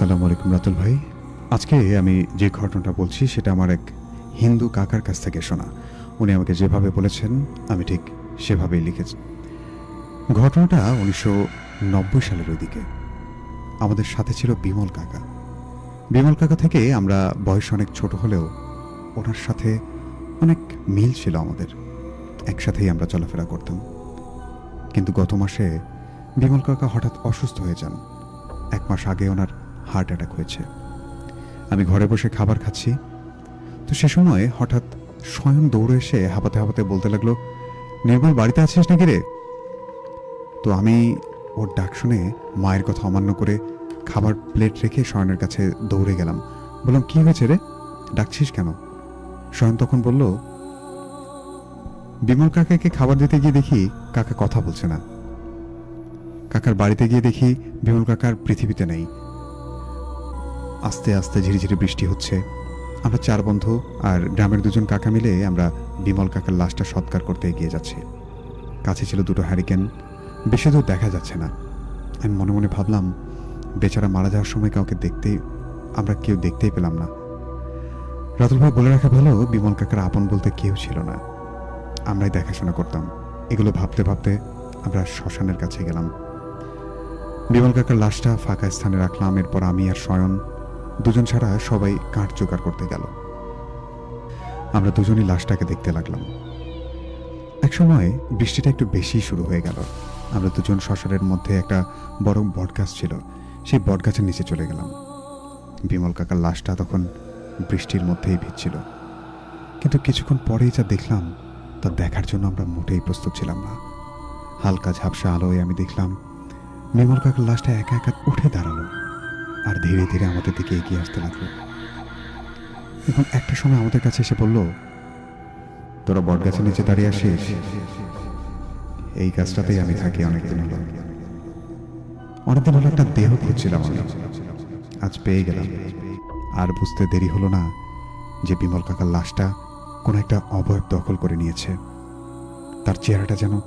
আসসালামু আলাইকুম রাতুল ভাই। আজকে আমি যে ঘটনাটা বলছি সেটা আমার এক হিন্দু কাকার কাছ থেকে শোনা। উনি আমাকে যেভাবে বলেছেন, আমি ঠিক সেভাবেই লিখেছি। ঘটনাটা উনিশশো নব্বই সালের ওইদিকে। আমাদের সাথে ছিল বিমল কাকা। বিমল কাকা থেকে আমরা বয়স অনেক ছোট হলেও ওনার সাথে অনেক মিল ছিল আমাদের। একসাথেই আমরা চলাফেরা করতাম। কিন্তু গত মাসে বিমল কাকা হঠাৎ অসুস্থ হয়ে যান। এক মাস আগে ওনার হার্ট অ্যাটাক হয়েছে। আমি ঘরে বসে খাবার খাচ্ছি। তো সে সময় হঠাৎ স্বয়ং দৌড়ে এসে হাঁপাতে হাঁপাতে বলতে লাগল, নির্মল, বাড়িতে আছিস নাকি রে? তো আমি ওর ডাক শুনে মায়ের কথা অমান্য করে খাবার প্লেট রেখে স্বয়নের কাছে দৌড়ে গেলাম। বললাম, কি হয়েছে রে? ডাকছিস কেন? স্বয়ন তখন বলল, বিমল কাকাকে খাবার দিতে গিয়ে দেখি কাকা কথা বলছে না। কাকার বাড়িতে গিয়ে দেখি বিমল কাকার পৃথিবীতে নেই। আস্তে আস্তে ঝিরিঝিরি বৃষ্টি হচ্ছে। আমরা চার বন্ধু আর গ্রামের দুজন কাকা মিলে আমরা বিমল কাকার লাশটা সৎকার করতে এগিয়ে যাচ্ছি। কাছে ছিল দুটো হ্যারিকেন বেশি দূর দেখা যাচ্ছে না। আমি মনে মনে ভাবলাম, বেচারা মারা যাওয়ার সময় কাউকে দেখতেই আমরা কেউ দেখতেই পেলাম না। রাতুল ভাই বলে রাখা ভালো, বিমল কাকার আপন বলতে কেউ ছিল না। আমরাই দেখাশোনা করতাম। এগুলো ভাবতে ভাবতে আমরা শ্মশানের কাছে গেলাম। বিমল কাকার লাশটা ফাঁকা স্থানে রাখলাম, এরপর আমি আর শয়ন দুজন ছাড়া সবাই কাঠ জোগাড় করতে গেল। আমরা দুজনই লাশটাকে দেখতে লাগলাম। এক সময় বৃষ্টিটা একটু বেশি শুরু হয়ে গেল। আমরা দুজন শ্মশানের মধ্যে একটা বড় বটগাছ ছিল, সেই বটগাছের নিচে চলে গেলাম। বিমল কাকার লাশটা তখন বৃষ্টির মধ্যেই ভিজছিল। কিন্তু কিছুক্ষণ পরেই যা দেখলাম, তা দেখার জন্য আমরা মোটেই প্রস্তুত ছিলাম না। হালকা ঝাপসা আলোয় আমি দেখলাম, বিমল কাকার লাশটা একা একা উঠে দাঁড়াল। আর ধীরে ধীরে আমাদের দিকে এগিয়ে আসতে লাগল। এবং একটা সময় আমাদের কাছে এসে বলল, তোরা বটগাছের নিচে দাঁড়িয়ে আসিস। এই গাছটাতেই আমি থাকি অনেকদিন হলো। অনেকদিন হলো একটা দেহ খুঁজছিলাম আমি। আজ পেয়ে গেলাম। আর বুঝতে দেরি হলো না যে বিমল কাকার লাশটা কোনো একটা অবয়ব দখল করে নিয়েছে। তার চেহারাটা যেন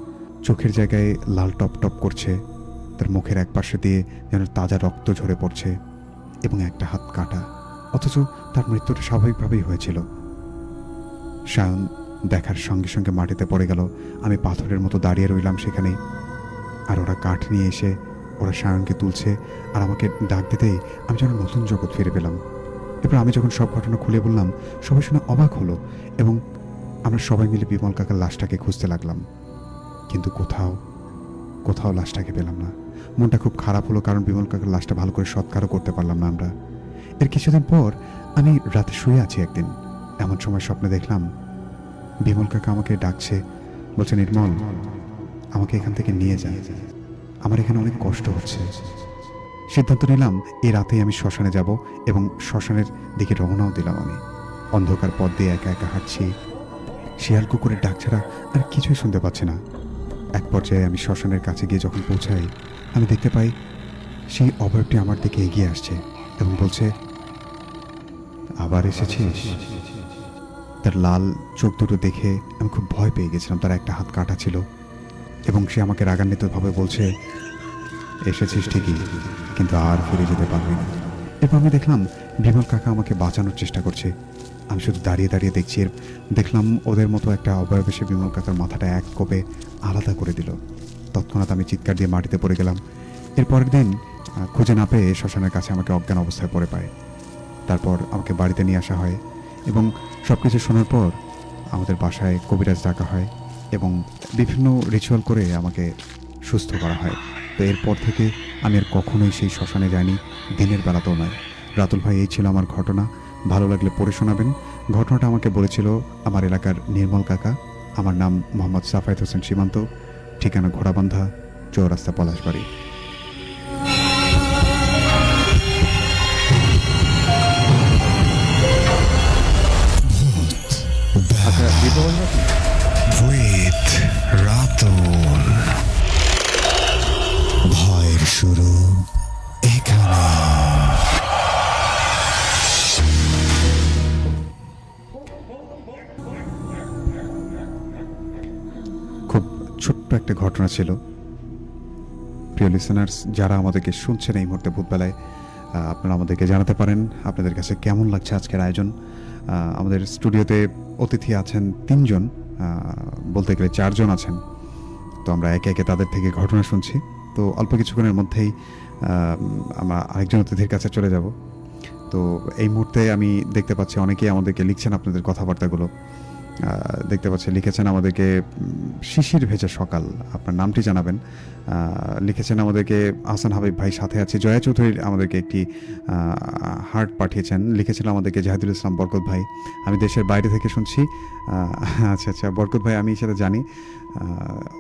চোখের জায়গায় লাল টপ টপ করছে। তার মুখের এক পাশে দিয়ে যেন তাজা রক্ত ঝরে পড়ছে এবং একটা হাত কাটা, অথচ তার মৃত্যুটা স্বাভাবিকভাবেই হয়েছিল। সায়ন দেখার সঙ্গে সঙ্গে মাটিতে পড়ে গেল। আমি পাথরের মতো দাঁড়িয়ে রইলাম সেখানে। আর ওরা কাঠ নিয়ে এসে ওরা সায়নকে তুলছে আর আমাকে ডাক দিতেই আমি যেন নতুন জগৎ ফিরে পেলাম। এরপর আমি যখন সব ঘটনা খুলে বললাম, সবাই শুনে অবাক হলো এবং আমরা সবাই মিলে বিমল কাকার লাশটাকে খুঁজতে লাগলাম। কিন্তু কোথাও কোথাও লাশটাকে পেলাম না। মনটা খুব খারাপ হলো কারণ বিমল কাকার লাশটা ভালো করে সৎকারও করতে পারলাম না আমরা। এর কিছুদিন পর আমি রাতে শুয়ে আছি একদিন। এমন সময় স্বপ্নে দেখলাম বিমল কাকা আমাকে ডাকছে, বলছে, নির্মল, আমাকে এখান থেকে নিয়ে যায় আমার এখানে অনেক কষ্ট হচ্ছে। সিদ্ধান্ত নিলাম এই রাতেই আমি শ্মশানে যাব এবং শ্মশানের দিকে রওনাও দিলাম আমি। অন্ধকার পথ দিয়ে একা একা হাঁটছি। শিয়াল কুকুরের ডাক ছাড়া আর কিছুই শুনতে পাচ্ছি না। এক পর্যায়ে আমি শ্মশানের কাছে গিয়ে যখন পৌঁছাই আমি দেখতে পাই সেই অভয়টি আমার দিকে এগিয়ে আসছে এবং বলছে, আবার এসেছিস? তার লাল চোখ দুটো দেখে আমি খুব ভয় পেয়ে গেছিলাম। তার একটা হাত কাটা ছিল এবং সে আমাকে রাগান্বিতভাবে বলছে, এসেছিস ঠিকই, কিন্তু আর ফিরে যেতে পারবি না। এরপর আমি দেখলাম, বিমল কাকা আমাকে বাঁচানোর চেষ্টা করছে। আমি শুধু দাঁড়িয়ে দাঁড়িয়ে দেখছি। দেখলাম ওদের মতো একটা অবয়ব এসে বিমল কাকার মাথাটা এক কোপে আলাদা করে দিল। তৎক্ষণাৎ আমি চিৎকার দিয়ে মাটিতে পড়ে গেলাম। এর পরের দিন খুঁজে না পেয়ে শ্মশানের কাছে আমাকে অজ্ঞান অবস্থায় পড়ে পায়। তারপর আমাকে বাড়িতে নিয়ে আসা হয় এবং সব কিছু শোনার পর আমাদের বাসায় কবিরাজ ডাকা হয় এবং বিভিন্ন রিচুয়াল করে আমাকে সুস্থ করা হয়। তো এরপর থেকে আমি আর কখনোই সেই শ্মশানে যাইনি, দিনের বেলাতেও নয়। রাতুল ভাই, এই ছিল আমার ঘটনা। ভালো লাগলে পড়ে শোনাবেন। ঘটনাটা আমাকে বলেছিল আমার এলাকার নির্মল কাকা। আমার নাম মোহাম্মদ সাফায়েত হোসেন সীমান্ত। ঠিকানা ঘোড়াবান্ধা চৌরাস্তা পলাশবাড়ি। রাতুল ভয়ের শুরু এখানে। একটা ঘটনা ছিল। প্রিয় লিসেনার্স যারা আমাদেরকে শুনছেন এই মুহূর্তে ভূতবেলায় আপনারা আমাদেরকে জানাতে পারেন আপনাদের কাছে কেমন লাগছে আজকের আয়োজন। আমাদের স্টুডিওতে অতিথি আছেন তিনজন বলতে গেলে চারজন আছেন। তো আমরা একে একে তাদের থেকে ঘটনা শুনছি। তো অল্প কিছুক্ষণের মধ্যেই আমরা আরেকজন অতিথির কাছে চলে যাব। তো এই মুহূর্তে আমি দেখতে পাচ্ছি অনেকেই আমাদেরকে লিখছেন আপনাদের কথাবার্তাগুলো। দেখতে পাচ্ছি লিখেছেন আমাদেরকে শিশির ভেজা সকাল, আপনার নামটি জানাবেন। লিখেছেন আমাদেরকে, আহসান হাবিব ভাই সাথে আছে, জয়া চৌধুরী আমাদেরকে একটি হার্ট পাঠিয়েছেন। লিখেছেন আমাদেরকে জাহিদুল ইসলাম বরকত ভাই। আমি দেশের বাইরে থেকে শুনছি। আচ্ছা আচ্ছা বরকত ভাই, আমি সেটা জানি।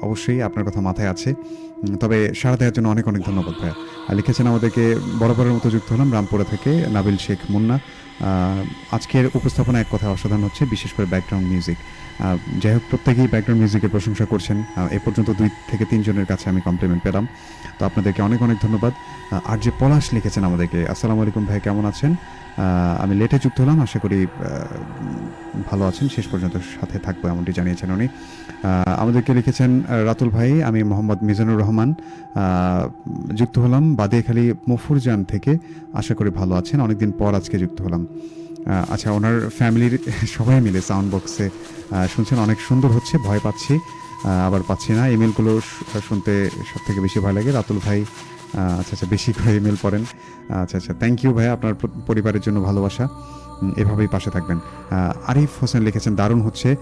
অবশ্যই আপনার কথা মাথায় আছে। তবে সারা দেওয়ার জন্য অনেক অনেক ধন্যবাদ ভাইয়া। লিখেছেন আমাদেরকে বরাবরের মতো যুক্ত হলাম রামপুরা থেকে নাবিল শেখ মুন্না। আজকের উপস্থাপনা এক কথা অসাধারণ হচ্ছে, বিশেষ করে ব্যাকগ্রাউন্ড মিউজিক যাই হোক, প্রত্যেকেই ব্যাকগ্রাউন্ড মিউজিকের প্রশংসা করছেন। এ পর্যন্ত দুই থেকে তিনজনের কাছে আমি কমপ্লিমেন্ট পেলাম। তো আপনাদেরকে অনেক অনেক ধন্যবাদ। আর যে পলাশ লিখেছেন আমাদেরকে, আসসালামু আলাইকুম ভাই, কেমন আছেন? আমি লেটে যুক্ত হলাম, আশা করি ভালো আছেন। শেষ পর্যন্ত সাথে থাকব এমনটি জানিয়েছেন উনি। আমাদেরকে লিখেছেন রাতুল ভাই, আমি মোহাম্মদ মিজানুর রহমান। যুক্ত হলাম বাদিয়াখালী মফুরজান থেকে। আশা করি ভালো আছেন। অনেকদিন পর আজকে যুক্ত হলাম। আচ্ছা ওনার ফ্যামিলির সবাই মিলে সাউন্ড বক্সে শুনছেন, অনেক সুন্দর হচ্ছে, ভয় পাচ্ছি আবার পাচ্ছি না। ইমেলগুলো শুনতে সব থেকে বেশি ভয় লাগে। রাতুল ভাই আচ্ছা আচ্ছা বেশি করে ইমেল পড়েন। আচ্ছা আচ্ছা থ্যাংক ইউ ভাই আপনার পরিবারের জন্য ভালোবাসা। এভাবেই পাশে থাকবেন। আরিফ হোসেন লিখেছেন, দারুণ হচ্ছে।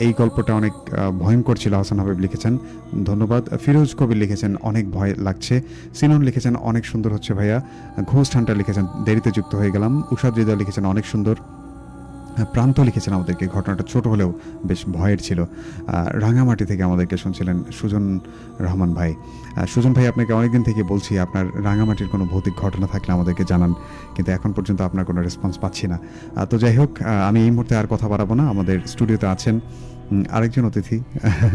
এই গল্পটা অনেক ভয়ঙ্কর ছিল, হাসান হাবিব লিখেছেন। ধন্যবাদ। ফিরোজ কবির লিখেছেন, অনেক ভয় লাগছে। সিনন লিখেছেন, অনেক সুন্দর হচ্ছে ভাইয়া। ঘোষ হান্টার লিখেছেন, দেরিতে যুক্ত হয়ে গেলাম। উষাদ হৃদয় লিখেছেন, অনেক সুন্দর। প্রান্ত লিখেছেন আমাদেরকে। ঘটনাটা ছোট হলেও বেশ ভয়ের ছিল। রাঙামাটি থেকে আমাদেরকে শুনছিলেন সুজন রহমান ভাই। সুজন ভাই, আপনাকে অনেকদিন থেকে বলছি, আপনার রাঙামাটির কোনো ভৌতিক ঘটনা থাকলে আমাদেরকে জানান। কিন্তু এখন পর্যন্ত আপনার কোনো রেসপন্স পাচ্ছি না। তো যাই হোক আমি এই মুহূর্তে আর কথা বাড়াবো না। আমাদের স্টুডিওতে আছেন আরেকজন অতিথি।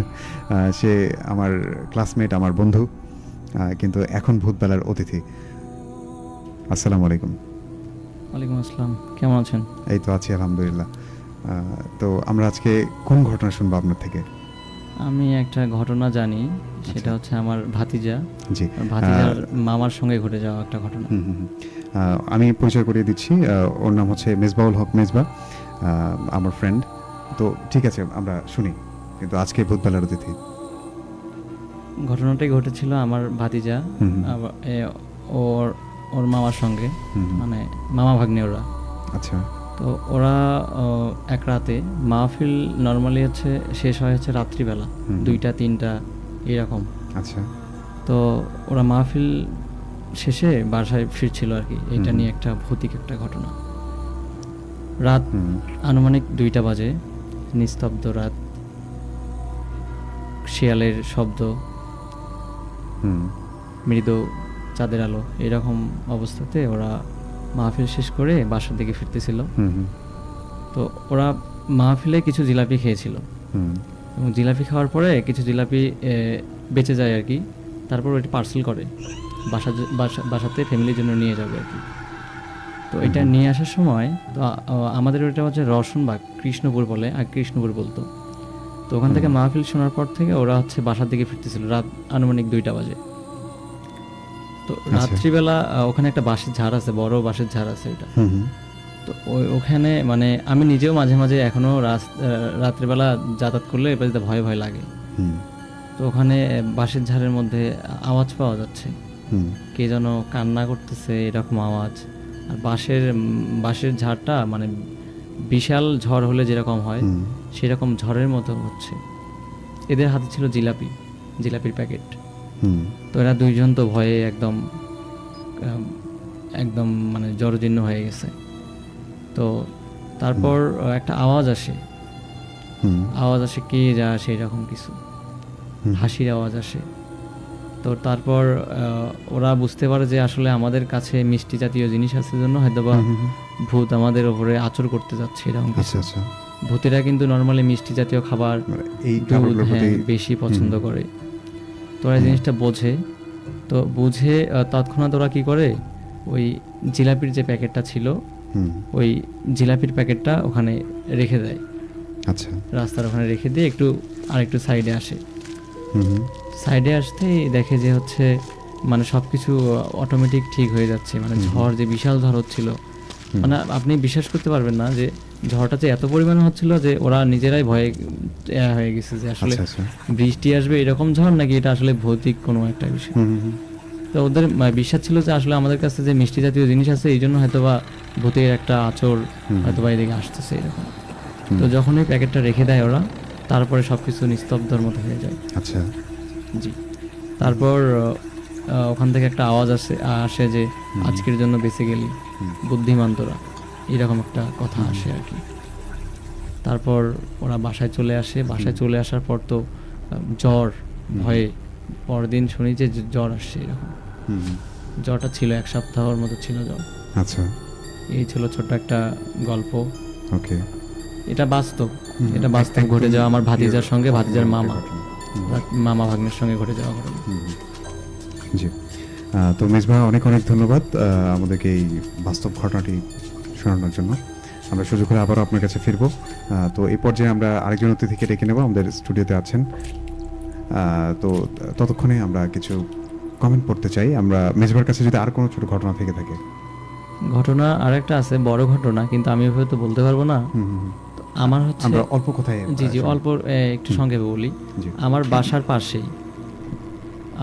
সে আমার ক্লাসমেট আমার বন্ধু। কিন্তু এখন ভূতবেলার অতিথি। আসসালামু আলাইকুম। ওয়ালাইকুম আসসালাম। কেমন আছেন? এই তো আছি আলহামদুলিল্লাহ। তো আমরা আজকে কোন ঘটনা শুনব আপনার থেকে? আমি একটা ঘটনা জানি আচ্ছা। সেটা হচ্ছে আমার ভাতিজা। জি। ভাতিজার মামার সঙ্গে ঘটে যাওয়া একটা ঘটনা। আমি পরিচয় করিয়ে দিচ্ছি। ওর নাম হচ্ছে মেজবাউল হক মেজবা আমার ফ্রেন্ড তো ঠিক আছে আমরা শুনি। কিন্তু আজকে ভূতবেলার অতিথি। ঘটনাটাই ঘটেছিল আমার ভাতিজা। ওর ওর মামার সঙ্গে। মানে মামা ভাগ্নে ওরা। আচ্ছা। তো ওরা এক রাতে মাহফিল নর্মালি হচ্ছে শেষ হয় হচ্ছে রাত্রিবেলা। দুইটা তিনটা এরকম। আচ্ছা। তো ওরা মাহফিল শেষে বাসায় ফিরছিল আর কি। এটা নিয়ে একটা ভৌতিক একটা ঘটনা। রাত আনুমানিক দুইটা বাজে। নিস্তব্ধ রাত। শিয়ালের শব্দ। হুম। মৃদু চাঁদের আলো এরকম অবস্থাতে ওরা মাহফিল শেষ করে বাসার দিকে ফিরতেছিল। তো ওরা মাহফিলে কিছু জিলাপি খেয়েছিল। হুম। এবং জিলাপি খাওয়ার পরে কিছু জিলাপি বেঁচে যায় আর কি। তারপর ওইটা পার্সেল করে। বাসা বাসা- বাসাতে ফ্যামিলির জন্য নিয়ে যাবে আর কি। তো এটা নিয়ে আসার সময় তো আমাদের ওইটা হচ্ছে রসনবাগ কৃষ্ণপুর বলে আর কৃষ্ণপুর বলতো। তো ওখান থেকে মাহফিল শোনার পর থেকে ওরা হচ্ছে বাসার দিকে ফিরতেছিল রাত আনুমানিক দুইটা বাজে। তো রাত্রিবেলা ওখানে একটা বাঁশের ঝাড় আছে বড় বাঁশের ঝাড় আছে ওইটা তো ওই ওখানে মানে আমি নিজেও মাঝে মাঝে এখনও রাত্রিবেলা যাতায়াত করলে এবার ভয় ভয় লাগে। তো ওখানে বাঁশের ঝাড়ের মধ্যে আওয়াজ পাওয়া যাচ্ছে। কে যেন কান্না করতেছে এরকম আওয়াজ। আর বাঁশের বাঁশের ঝাড়টা মানে বিশাল ঝড় হলে যেরকম হয় সেরকম ঝড়ের মতো হচ্ছে। এদের হাতে ছিল জিলাপি জিলাপির প্যাকেট। হুম। তো এরা দুইজন তো ভয়ে একদম একদম মানে জড়জীর্ণ হয়ে গেছে। তো তারপর একটা আওয়াজ আসে। আওয়াজ আসে কে যা আসে এরকম কিছু। হাসির আওয়াজ আসে। তো তারপর ওরা বুঝতে পারে যে আসলে আমাদের কাছে মিষ্টি জাতীয় জিনিস আছে জন্য হয়তো বা হুম, হুম, হুম। ভূত আমাদের ওপরে আচর করতে যাচ্ছে এরকম কিছু। আচ্ছা আচ্ছা। ভূতেরা কিন্তু নর্মালি মিষ্টি জাতীয় খাবার মানে দুধ হ্যাঁ, বেশি পছন্দ করে। তো ওরা এই জিনিসটা বোঝে। তো বুঝে তৎক্ষণাৎ ওরা কি করে? ওই জিলাপির যে প্যাকেটটা ছিল ওই জিলাপির প্যাকেটটা ওখানে রেখে দেয়। আচ্ছা। রাস্তার ওখানে রেখে দিয়ে একটু আরেকটু সাইডে আসে। সাইডে আসতেই দেখে যে হচ্ছে মানে সব কিছু অটোমেটিক ঠিক হয়ে যাচ্ছে। মানে ঝড় যে বিশাল ঝড় হচ্ছিল মানে আপনি বিশ্বাস করতে পারবেন না যে ঝড়টা যে এত পরিমাণে হচ্ছিল যে ওরা নিজেরাই ভয়ে হয়ে গেছে যে আসলে আচ্ছা আচ্ছা। বৃষ্টি আসবে এরকম ঝড় নাকি এটা আসলে ভৌতিক কোনো একটা বিষয়। তো ওদের বিশ্বাস ছিল যে আসলে আমাদের কাছে যে মিষ্টি জাতীয় জিনিস আছে এই জন্য হয়তোবা ভূতের একটা আচর হুম। হয়তোবা এদিকে আসতেছে এরকম। তো যখন ওই প্যাকেটটা রেখে দেয় ওরা তারপরে সব কিছু নিস্তব্ধর মতো হয়ে যায়। আচ্ছা। জি। তারপর ওখান থেকে একটা আওয়াজ আসে আসে যে আজকের জন্য বেঁচে গেলি। বুদ্ধিমান তোরা এরকম একটা কথা আসে আর কি। তারপর ওরা বাসায় চলে আসে বাসায় চলে আসার পর তো জ্বর ভয়ে পরদিন শুনি যে জ্বর আসছে এরকম। জ্বরটা ছিল এক সপ্তাহের মতো ছিল জ্বর। আচ্ছা। এই ছিল ছোট্ট একটা গল্প। ওকে। এটা বাস্তব। এটা বাস্তব ঘটে যাওয়া আমার ভাতিজার সঙ্গে ভাতিজার। মামা। মামা ভাগ্নের সঙ্গে ঘটে যাওয়া ঘটনা। জি। তো মেজবা অনেক অনেক ধন্যবাদ আমাদেরকে এই বাস্তব ঘটনাটি শোনানোর জন্য। আমরা সুযোগ করে আবারও আপনার কাছে ফিরবো। তো এই পর্যায়ে আমরা আরেকজন অতিথিকে ডেকে নেব আমাদের স্টুডিওতে আছেন। তো ততক্ষণে আমরা কিছু কমেন্ট পড়তে চাই। আমরা মেজবার কাছে যদি আর কোনো ছোট ঘটনা থেকে থাকে। ঘটনা আরেকটা আছে বড় ঘটনা কিন্তু আমি ওইভাবে তো বলতে পারব না। আমার হচ্ছে আমরা অল্প কথায় জি জি অল্প একটু সংক্ষেপে বলি। আমার বাসার পাশেই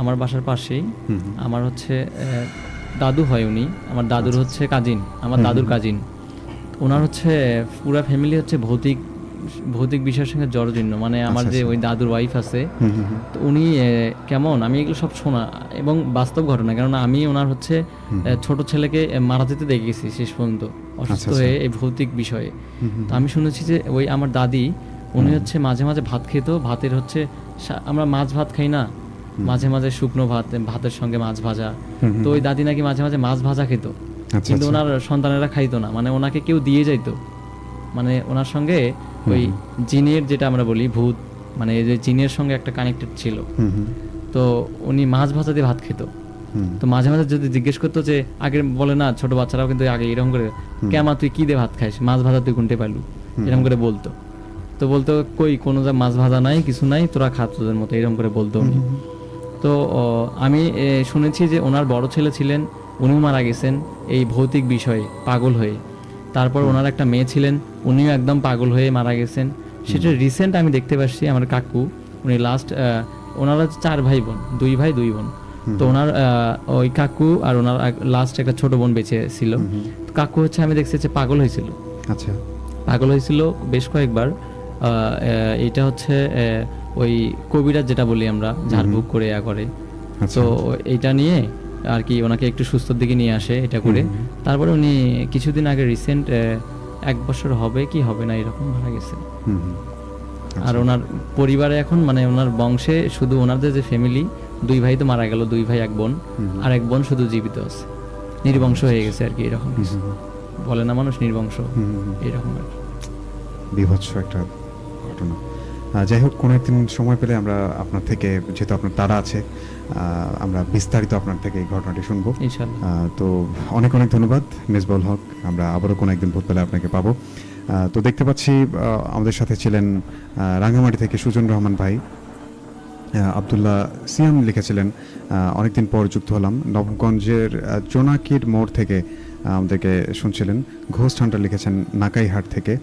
আমার বাসার পাশেই। আমার হচ্ছে দাদু হয় উনি। আমার দাদুর আচ্ছা। হচ্ছে কাজিন আমার দাদুর কাজিন ওনার হচ্ছে পুরা ফ্যামিলি হচ্ছে ভৌতিক ভৌতিক বিষয়ের সঙ্গে জড়জীর্ণ মানে আমার আচ্ছা, যে আচ্ছা। ওই দাদুর ওয়াইফ আছে। তো উনি কেমন? আমি এগুলো সব শোনা এবং বাস্তব ঘটনা। কেননা আমি ওনার হচ্ছে। ছোট ছেলেকে মারা যেতে দেখেছি শেষ পর্যন্ত। অসুস্থ। হয়ে এই ভৌতিক বিষয়ে। তো আমি শুনেছি যে ওই আমার দাদি উনি হচ্ছে মাঝে মাঝে ভাত খেত। ভাতের হচ্ছে আমরা মাছ ভাত খাই না। মাঝে মাঝে শুকনো ভাত ভাতের সঙ্গে মাছ ভাজা। তো ওই দাদি নাকি মাঝে মাঝে মাছ ভাজা খেত। আচ্ছা, কিন্তু আচ্ছা। ওনার সন্তানেরা খাইতো না। মানে ওনাকে কেউ দিয়ে যাইতো। মানে ওনার সঙ্গে ওই জিনের যেটা আমরা বলি ভূত মানে যে জিনের সঙ্গে একটা কানেক্টেড ছিল। তো উনি মাছ ভাজা দিয়ে ভাত খেত। তো মাঝে মাঝে যদি জিজ্ঞেস করতো যে আগে বলে না ছোট বাচ্চারাও কিন্তু আগে এরকম করে কেমা তুই কি দিয়ে ভাত খাইস? মাছ ভাজা তুই কোনটে পালু এরকম করে বলতো। তো বলতো কই কোনো যা মাছ ভাজা নাই কিছু নাই তোরা খা তোদের মতো এরকম করে বলতো উনি। তো আমি শুনেছি যে ওনার বড় ছেলে ছিলেন উনিও মারা গেছেন এই ভৌতিক বিষয়ে পাগল হয়ে। তারপর ওনার একটা মেয়ে ছিলেন উনিও একদম পাগল হয়ে মারা গেছেন। সেটা রিসেন্ট আমি দেখতে পাচ্ছি আমার কাকু উনি লাস্ট ওনারা চার ভাই বোন দুই ভাই দুই বোন। তো ওনার আহ, ওই কাকু আর ওনার লাস্ট একটা ছোট বোন বেঁচে ছিল। কাকু হচ্ছে আমি দেখছি যে পাগল হয়েছিল। আচ্ছা। পাগল হয়েছিল বেশ কয়েকবার এটা হচ্ছে ওই কবিরাজ যেটা বলি আমরা ঝাড়ফুঁক করে ইয়া করে। আচ্ছা। তো এইটা নিয়ে আর কি ওনাকে একটু সুস্থর দিকে নিয়ে আসে এটা করে। তারপরে উনি কিছুদিন আগে রিসেন্ট এক বছর হবে কি হবে না এরকম মারা গেছে। আর ওনার পরিবারে এখন মানে ওনার বংশে শুধু ওনাদের যে ফ্যামিলি দুই ভাই তো মারা গেল দুই ভাই এক বোন। আর এক বোন শুধু জীবিত আছে। নির্বংশ হয়ে গেছে আর কি এরকম বলে না মানুষ নির্বংশ। এরকম আর কি। বিভৎস একটা ঘটনা। যাই হোক কোনো একদিন সময় পেলে আমরা আপনার থেকে যেহেতু আপনার তারা আছে আমরা বিস্তারিত আপনার থেকে এই ঘটনাটি শুনব। তো অনেক অনেক ধন্যবাদ মেজবুল হক। আমরা আবারও কোনো একদিন ভোট পেলে আপনাকে পাবো। তো দেখতে পাচ্ছি আমাদের সাথে ছিলেন রাঙ্গামাটি থেকে সুজন রহমান ভাই। আবদুল্লাহ সিয়াম লিখেছিলেন অনেকদিন পর যুক্ত হলাম। নবগঞ্জের জোনাকির মোড় থেকে আমাদেরকে শুনছিলেন। ঘোষ হান্টার লিখেছেন নাকাইহাট থেকে।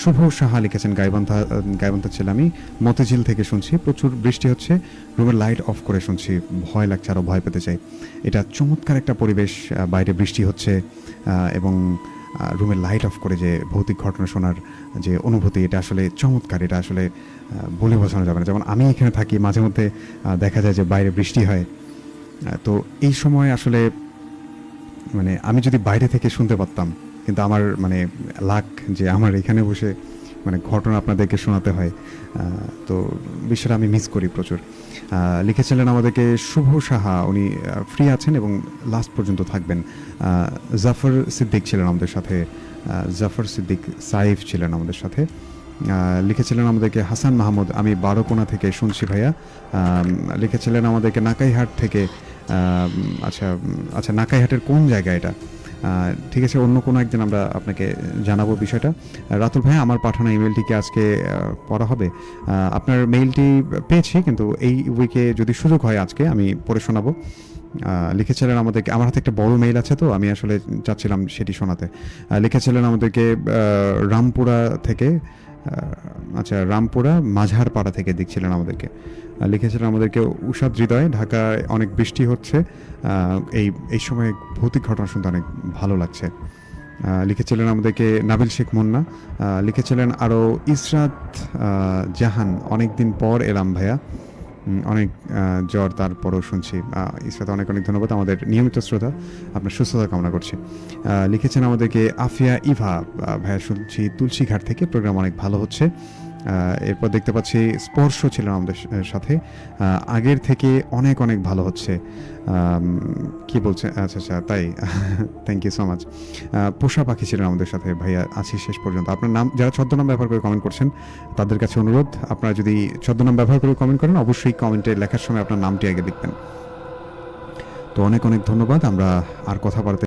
শুভ সাহা লিখেছেন গাইবান্ধা গাইবান্ধা ছেলে আমি মতিঝিল থেকে শুনছি। প্রচুর বৃষ্টি হচ্ছে। রুমের লাইট অফ করে শুনছি। ভয় লাগছে আরও ভয় পেতে চাই। এটা চমৎকার একটা পরিবেশ বাইরে বৃষ্টি হচ্ছে এবং রুমের লাইট অফ করে যে ভৌতিক ঘটনা শোনার যে অনুভূতি, এটা আসলে চমৎকার। এটা আসলে বলে বোঝানো যাবে না। যেমন আমি এখানে থাকি, মাঝে মধ্যে দেখা যায় যে বাইরে বৃষ্টি হয়। তো এই সময় আসলে মানে আমি যদি বাইরে থেকে শুনতে পারতাম কিন্তু আমার মানে লাক যে আমার এখানে বসে মানে ঘটনা আপনাদেরকে শোনাতে হয় তো বিষয়টা আমি মিস করি প্রচুর। লিখেছিলেন আমাদেরকে শুভ সাহা, উনি ফ্রি আছেন এবং লাস্ট পর্যন্ত থাকবেন। জাফর সিদ্দিক ছিলেন আমাদের সাথে জাফর সিদ্দিক সাইফ ছিলেন আমাদের সাথে। লিখেছিলেন আমাদেরকে হাসান মাহমুদ, আমি বারোকোনা থেকে শুনছি ভাইয়া। লিখেছিলেন আমাদেরকে নাকাইহাট থেকে আচ্ছা আচ্ছা নাকাইহাটের কোন জায়গা এটা? ঠিক আছে, অন্য কোনো একদিন আমরা আপনাকে জানাব বিষয়টা। রাতুল ভাই, আমার পাঠানো ইমেলটিকে আজকে পড়া হবে? আপনার মেইলটি পেয়েছি, কিন্তু এই উইকে যদি সুযোগ হয় আজকে, আমি পড়ে শোনাবো। লিখেছিলেন আমাদেরকে, আমার হাতে একটা বড় মেইল আছে তো, আমি আসলে চাচ্ছিলাম সেটি শোনাতে। লিখেছিলেন আমাদেরকে রামপুরা থেকে আচ্ছা রামপুরা মাঝার পাড়া থেকে দেখছিলেন আমাদেরকে। লিখেছিলেন আমাদেরকে উষাদ হৃদয় ঢাকায় অনেক বৃষ্টি হচ্ছে। এই এই সময়ে ভৌতিক ঘটনা শুনতে অনেক ভালো লাগছে। লিখেছিলেন আমাদেরকে নাবিল শেখ মুন্না। লিখেছিলেন আরও, ইসরাত জাহান অনেক দিন পর এলাম ভাইয়া। অনেক জ্বর তারপরও শুনছি। ইসরাতে অনেক অনেক ধন্যবাদ আমাদের নিয়মিত শ্রোতা। আপনার সুস্থতা কামনা করছি। লিখেছেন আমাদেরকে আফিয়া ইভা ভাইয়া শুনছি তুলসীঘাট থেকে। প্রোগ্রাম অনেক ভালো হচ্ছে। এরপর দেখতে পাচ্ছি স্পর্শ ছিল আমাদের সাথে। আগের থেকে অনেক অনেক ভালো হচ্ছে। কি বলছে? আচ্ছা আচ্ছা তাই। থ্যাংক ইউ সো মাচ পোষা পাখি ছিলেন আমাদের সাথে। ভাইয়া, আছি শেষ পর্যন্ত। আপনার নাম, যারা ছদ্মনাম ব্যবহার করে কমেন্ট করছেন, তাদের কাছে অনুরোধ, আপনারা যদি ছদ্মনাম ব্যবহার করে কমেন্ট করেন, অবশ্যই কমেন্টে লেখার সময় আপনার নামটি আগে লিখবেন। তো অনেক অনেক ধন্যবাদ। আমরা আর কথা বাড়াতে